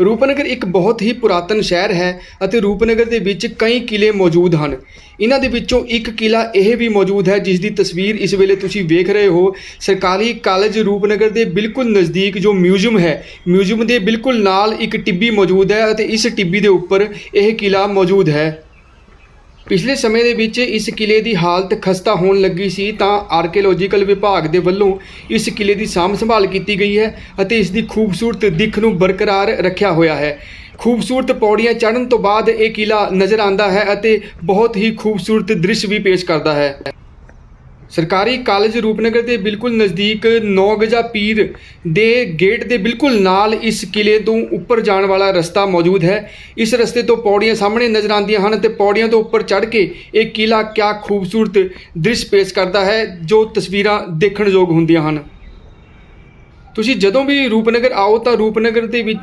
ਰੂਪਨਗਰ ਇੱਕ ਬਹੁਤ ਹੀ ਪੁਰਾਤਨ ਸ਼ਹਿਰ ਹੈ ਅਤੇ ਰੂਪਨਗਰ ਦੇ ਵਿੱਚ ਕਈ ਕਿਲੇ ਮੌਜੂਦ ਹਨ। ਇਹਨਾਂ ਦੇ ਵਿੱਚੋਂ ਇੱਕ ਕਿਲਾ ਇਹ ਵੀ ਮੌਜੂਦ ਹੈ ਜਿਸ ਦੀ ਤਸਵੀਰ ਇਸ ਵੇਲੇ ਤੁਸੀਂ ਵੇਖ ਰਹੇ ਹੋ। ਸਰਕਾਰੀ ਕਾਲਜ ਰੂਪਨਗਰ ਦੇ ਬਿਲਕੁਲ ਨਜ਼ਦੀਕ ਜੋ ਮਿਊਜ਼ੀਅਮ ਹੈ, ਮਿਊਜ਼ੀਅਮ ਦੇ ਬਿਲਕੁਲ ਨਾਲ ਇੱਕ ਟਿੱਬੀ ਮੌਜੂਦ ਹੈ ਅਤੇ ਇਸ ਟਿੱਬੀ ਦੇ ਉੱਪਰ ਇਹ ਕਿਲਾ ਮੌਜੂਦ ਹੈ। ਪਿਛਲੇ ਸਮੇਂ ਦੇ ਵਿੱਚ ਇਸ ਕਿਲੇ ਦੀ ਹਾਲਤ ਖਸਤਾ ਹੋਣ ਲੱਗੀ ਸੀ, ਤਾਂ ਆਰਕੀਓਲੋਜੀਕਲ ਵਿਭਾਗ ਦੇ ਵੱਲੋਂ ਇਸ ਕਿਲੇ ਦੀ ਸਾਂਭ ਸੰਭਾਲ ਕੀਤੀ ਗਈ ਹੈ ਅਤੇ ਇਸ ਦੀ ਖੂਬਸੂਰਤ ਦਿੱਖ ਨੂੰ ਬਰਕਰਾਰ ਰੱਖਿਆ ਹੋਇਆ ਹੈ। ਖੂਬਸੂਰਤ ਪੌੜੀਆਂ ਚੜ੍ਹਨ ਤੋਂ ਬਾਅਦ ਇਹ ਕਿਲਾ ਨਜ਼ਰ ਆਉਂਦਾ ਹੈ ਅਤੇ ਬਹੁਤ ਹੀ ਖੂਬਸੂਰਤ ਦ੍ਰਿਸ਼ ਵੀ ਪੇਸ਼ ਕਰਦਾ ਹੈ। ਸਰਕਾਰੀ ਕਾਲਜ ਰੂਪਨਗਰ ਦੇ ਬਿਲਕੁਲ ਨਜ਼ਦੀਕ ਨੌ ਗਜਾ ਪੀਰ ਦੇ ਗੇਟ ਦੇ ਬਿਲਕੁਲ ਨਾਲ ਇਸ ਕਿਲੇ ਤੋਂ ਉੱਪਰ ਜਾਣ ਵਾਲਾ ਰਸਤਾ ਮੌਜੂਦ ਹੈ। ਇਸ ਰਸਤੇ ਤੋਂ ਪੌੜੀਆਂ ਸਾਹਮਣੇ ਨਜ਼ਰ ਆਉਂਦੀਆਂ ਹਨ ਤੇ ਪੌੜੀਆਂ ਤੋਂ ਉੱਪਰ ਚੜ੍ਹ ਕੇ ਇਹ ਕਿਲਾ ਕਿਆ ਖੂਬਸੂਰਤ ਦ੍ਰਿਸ਼ ਪੇਸ਼ ਕਰਦਾ ਹੈ, ਜੋ ਤਸਵੀਰਾਂ ਦੇਖਣ ਯੋਗ ਹੁੰਦੀਆਂ ਹਨ। ਤੁਸੀਂ ਜਦੋਂ ਵੀ ਰੂਪਨਗਰ ਆਓ ਤਾਂ ਰੂਪਨਗਰ ਦੇ ਵਿੱਚ